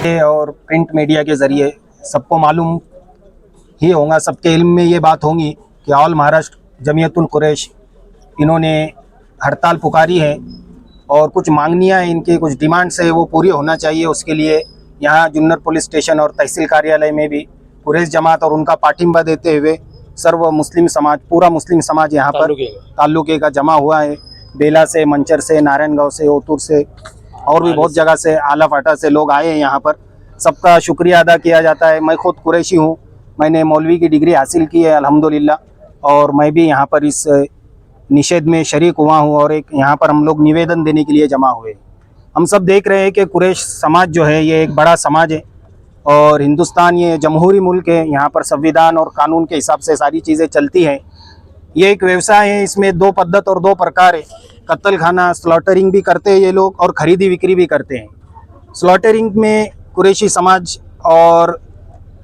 और print media के ज़रिए सबको मालूम ही होगा सबके इल्म में ये बात होगी कि ऑल महाराष्ट्र जमीयतुल कुरैश इन्होंने हड़ताल पुकारी है और कुछ मांगनियाँ इनके कुछ डिमांड्स है वो पूरी होना चाहिए उसके लिए। यहाँ जुन्नर पुलिस स्टेशन और तहसील कार्यालय में भी कुरैश जमात और उनका पाठिंबा देते हुए सर्व मुस्लिम समाज पूरा मुस्लिम समाज यहाँ पर ताल्लुके का जमा हुआ है। बेला से मंचर से नारायणगांव से ओतूर से और भी बहुत जगह से आला फाटा से लोग आए हैं यहाँ पर। सबका शुक्रिया अदा किया जाता है। मैं खुद कुरैशी हूँ। मैंने मौलवी की डिग्री हासिल की है अल्हम्दुलिल्लाह। और मैं भी यहाँ पर इस निषेध में शरीक हुआ हूँ और एक यहाँ पर हम लोग निवेदन देने के लिए जमा हुए हम सब देख रहे हैं कि कुरैश समाज जो है ये एक बड़ा समाज है। और हिंदुस्तान ये जमहूरी मुल्क है। यहाँ पर संविधान और कानून के हिसाब से सारी चीज़ें चलती हैं। ये एक व्यवसाय है, इसमें दो पद्धत और दो प्रकार है। कत्ल खाना स्लॉटरिंग भी करते हैं ये लोग और खरीदी बिक्री भी करते हैं। स्लॉटरिंग में कुरेशी समाज और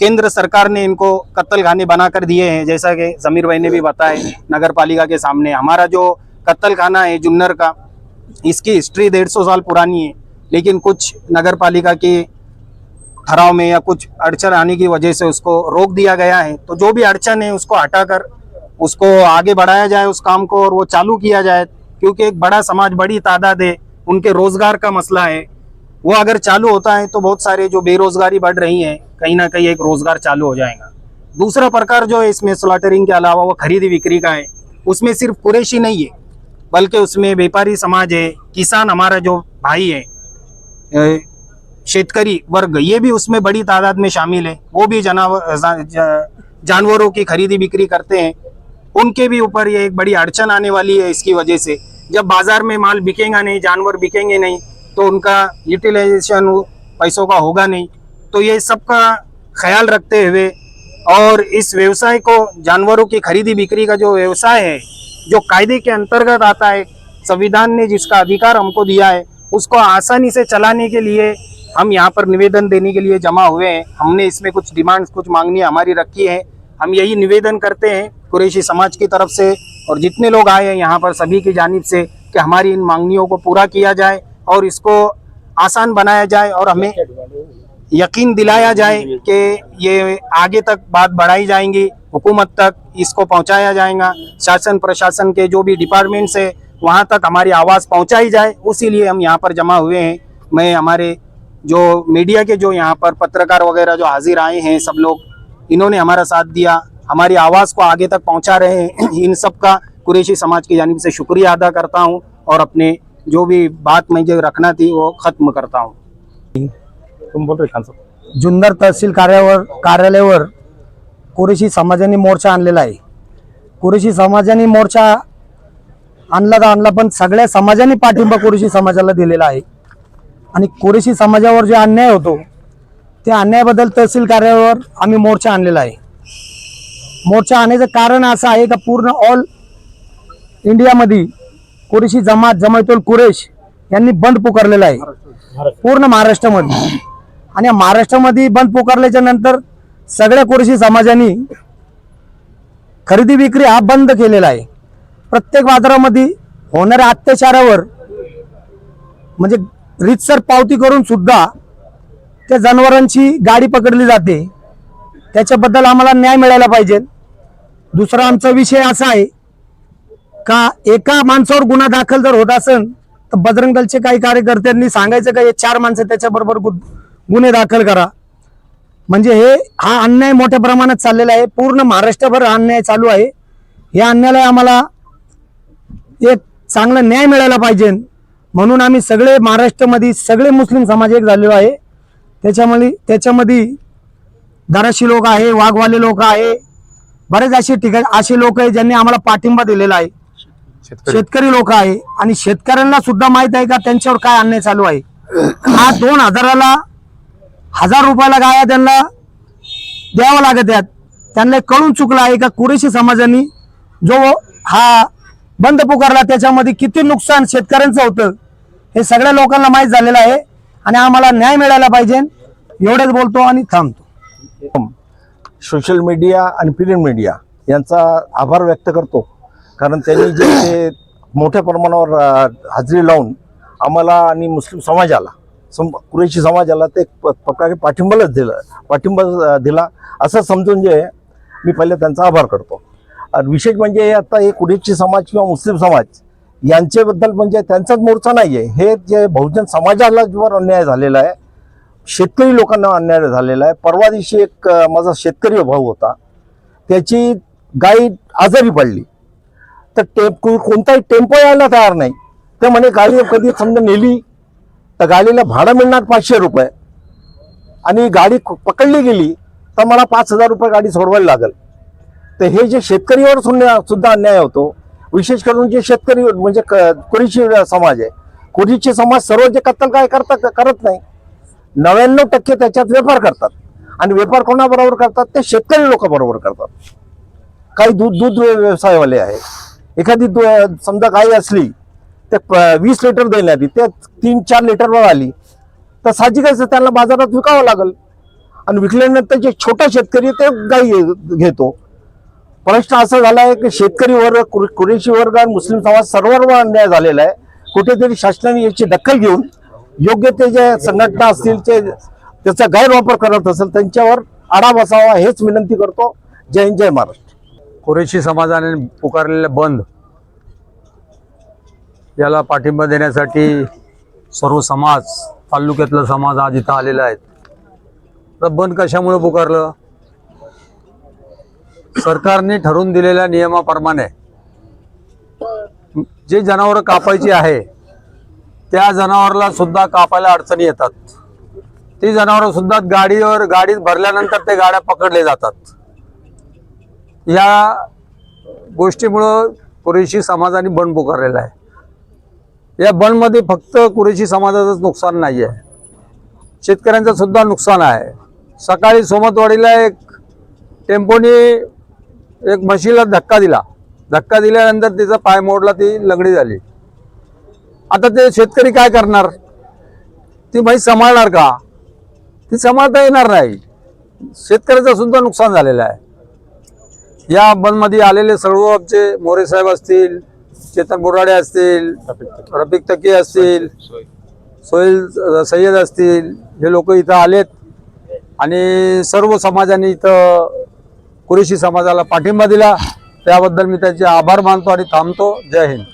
केंद्र सरकार ने इनको कत्ल खाने बना कर दिए हैं, जैसा कि जमीर भाई ने भी बताया नगर पालिका के सामने। हमारा जो कत्ल खाना है, जुन्नर का, इसकी हिस्ट्री डेढ़ सौ साल पुरानी है, लेकिन कुछ नगर पालिका के ठहराव में या कुछ अड़चन आने की वजह से उसको रोक दिया गया है। तो जो भी अड़चन है, उसको हटाकर उसको आगे बढ़ाया जाए, उस काम को और वो चालू किया जाए, क्योंकि एक बड़ा समाज, बड़ी तादाद है, उनके रोज़गार का मसला है। वो अगर चालू होता है तो बहुत सारे जो बेरोजगारी बढ़ रही है, कहीं ना कहीं एक रोज़गार चालू हो जाएगा। दूसरा प्रकार जो है इसमें स्लॉटरिंग के अलावा वो खरीदी बिक्री का है। उसमें सिर्फ़ कुरेशी नहीं है, बल्कि उसमें व्यापारी समाज है, किसान हमारा जो भाई है शेतकारी वर्ग, ये भी उसमें बड़ी तादाद में शामिल है। वो भी जनावर जानवरों की खरीदी बिक्री करते हैं। उनके भी ऊपर ये एक बड़ी अड़चन आने वाली है इसकी वजह से। जब बाज़ार में माल बिकेगा नहीं, जानवर बिकेंगे नहीं तो उनका यूटिलाइजेशन पैसों का होगा नहीं। तो ये सबका ख्याल रखते हुए और इस व्यवसाय को, जानवरों की खरीदी बिक्री का जो व्यवसाय है, जो कायदे के अंतर्गत आता है, संविधान ने जिसका अधिकार हमको दिया है, उसको आसानी से चलाने के लिए हम यहाँ पर निवेदन देने के लिए जमा हुए हैं। हमने इसमें कुछ डिमांड्स कुछ मांगनी हमारी रखी है। हम यही निवेदन करते हैं कुरेशी समाज की तरफ़ से और जितने लोग आए हैं यहाँ पर सभी की जानिब से कि हमारी इन मांगनियों को पूरा किया जाए और इसको आसान बनाया जाए और हमें यकीन दिलाया जाए कि ये आगे तक बात बढ़ाई जाएँगी, हुकूमत तक इसको पहुँचाया जाएगा, शासन प्रशासन के जो भी डिपार्टमेंट्स है, वहाँ तक हमारी आवाज़ पहुँचाई जाए उसी लिए हम यहाँ पर जमा हुए हैं। मैं हमारे जो मीडिया के जो यहाँ पर पत्रकार वगैरह जो हाजिर आए हैं, सब लोग इन्होंने हमारा साथ दिया हमारी आवाज़ को आगे तक पहुंचा रहे हैं। इन सब का कुरेशी समाज की जानिब से शुक्रिया अदा करता हूँ और अपने जो भी बात मुझे रखना थी वो ख़त्म करता हूँ। तुम बोल रहे खान साहब। जुन्नर तहसील कार्यावर कार्यालयावर कुरेशी समाजाने मोर्चा आणलेला आहे. कुरेशी समाजाने मोर्चा आणला तर आणला पण सगळ्या समाजाने पाठिंबा कुरेशी समाजाला दिलेला आहे. आणि कुरेशी समाजावर जे अन्याय होतो त्या अन्यायाबद्दल तहसील कार्यालयावर आम्ही मोर्चा आणलेला आहे. मोर्चा आणण्याचं कारण असं आहे का पूर्ण ऑल इंडियामध्ये कुरेशी जमात जमायतुल कुरेश यांनी बंद पुकारलेला आहे. पूर्ण महाराष्ट्रामध्ये. आणि या महाराष्ट्रामध्ये बंद पुकारल्याच्या नंतर सगळ्या कुरेशी समाजाने खरेदी विक्री हा बंद केलेला आहे. प्रत्येक बाजारामध्ये होणाऱ्या अत्याचारावर म्हणजे रितसर पावती करून सुद्धा त्या जनावरांची गाडी पकडली जाते. त्याच्याबद्दल आम्हाला न्याय मिळायला पाहिजे. दुसरा आमचा विषय असा आहे का एका माणसावर गुन्हा दाखल जर होत असेल तर बजरंग दलचे काही कार्यकर्त्यांनी सांगायचं का हे चार माणसं त्याच्याबरोबर गु- गुन्हे दाखल करा. म्हणजे हे हा अन्याय मोठ्या प्रमाणात चाललेला आहे. पूर्ण महाराष्ट्रभर हा अन्याय चालू आहे. या अन्यायाला आम्हाला एक चांगला न्याय मिळायला पाहिजे. म्हणून आम्ही सगळे महाराष्ट्रामध्ये सगळे मुस्लिम समाज एक झालेलो आहे. त्याच्यामध्ये त्याच्यामध्ये दराशी लोक आहे वाघवाले लोक आहे. बरेच असे ठिकाण असे लोक आहे ज्यांनी आम्हाला पाठिंबा दिलेला आहे. शेतकरी. शेतकरी लोक आहे. आणि शेतकऱ्यांना सुद्धा माहीत आहे का त्यांच्यावर काय अन्याय चालू आहे? हा दोन हजाराला हजार रुपयाला गाया त्यांना द्यावं लागत आहेत. त्यांना कळून चुकलं आहे का कुरेशी समाजाने जो हा बंद पुकारला त्याच्यामध्ये किती नुकसान शेतकऱ्यांचं होतं हे सगळ्या लोकांना माहीत झालेलं आहे. आणि आम्हाला न्याय मिळायला पाहिजे. एवढंच बोलतो आणि थांबतो. सोशल मीडिया आणि प्रिंट मीडिया यांचा आभार व्यक्त करतो. कारण त्यांनी जे ते मोठ्या प्रमाणावर हजेरी लावून आम्हाला आणि मुस्लिम समाजाला सम कुरेशी समाजाला ते प- प्रकारे पाठिंबाच दिलं पाठिंबा दिला असं समजून जे मी पहिले त्यांचा आभार करतो. विशेष म्हणजे आता हे कुरेशी समाज किंवा मुस्लिम समाज यांच्याबद्दल म्हणजे त्यांचाच मोर्चा नाही आहे हे जे बहुजन समाजाला ज्यावर अन्याय झालेला आहे शेतकरी लोकांना अन्याय झालेला आहे. परवा दिवशी एक माझा शेतकरी भाऊ होता. त्याची गाई आजारी पडली. तर टेम्पो कोणताही टेम्पो यायला तयार नाही. तर म्हणे गाडी कधी समजा नेली तर गाडीला भाडं मिळणार पाचशे रुपये. आणि गाडी पकडली गेली तर मला पाच हजार रुपये गाडी सोडवायला लागेल. तर हे जे शेतकरीवर सुद्धा अन्याय होतो विशेष करून जे शेतकरी म्हणजे क- कुरीची समाज आहे. कुरीची समाज सर्व जे कत्तल काय करतात करत नाही. नव्याण्णव टक्के त्याच्यात व्यापार करतात. आणि व्यापार कोणाबरोबर करतात? ते शेतकरी लोकांबरोबर करतात. काही दूध दूध व्यवसायवाले आहेत एखादी दु- समजा गाय असली ते प- वीस लिटर देईल आधी ते तीन चार लिटरवर आली तर साहजिकच त्यांना बाजारात विकावं लागेल. आणि विकल्यानंतर जे छोटा शेतकरी ते गाई घे- घेतो. प्रश्न असा झाला आहे की शेतकरी वर्ग कुरेशी वर्ग आणि मुस्लिम समाज सर्वांवर अन्याय झालेला आहे. कुठेतरी शासनाने याची दखल घेऊन योग्य ते जे संघटना असतील ते त्याचा गैरवापर करत असेल त्यांच्यावर आडा बसावा हेच विनंती करतो. जय हिंद जय महाराष्ट्र. कुरेशी समाजाने पुकारलेला बंद याला पाठिंबा देण्यासाठी सर्व समाज तालुक्यातला समाज आज इथं आलेला आहे. तर बंद कशामुळे पुकारलं? सरकारने ठरवून दिलेल्या नियमाप्रमाणे जे जनावरं कापायची आहे त्या जनावरला सुद्धा कापायला अडचणी येतात. ती जनावरं सुद्धा गाडीवर गाडीत भरल्यानंतर ते गाड्या पकडले जातात. या गोष्टीमुळं कुरेशी समाजाने बंड पुकारलेला आहे. या बंडमध्ये फक्त कुरेशी समाजाचंच नुकसान नाही आहे. शेतकऱ्यांचं सुद्धा नुकसान आहे. सकाळी सोमतवाडीला एक टेम्पोने एक म्हशीला धक्का दिला. धक्का दिल्यानंतर तिचा पाय मोडला ती लंगडी झाली. आता ते शेतकरी काय करणार? ती म्हैस सांभाळणार का? ती सांभाळता येणार नाही. शेतकऱ्याचं सुद्धा नुकसान झालेलं आहे. या बंदमध्ये आलेले सर्व आमचे मोरे साहेब असतील चेतन बोराडे असतील रफिक तकी असतील सोहेल सय्यद असतील हे लोक इथं आलेत. आणि सर्व समाजाने इथं कुरेशी समाजाला पाठिंबा दिला. त्याबद्दल मी त्याचे आभार मानतो आणि थांबतो. जय हिंद.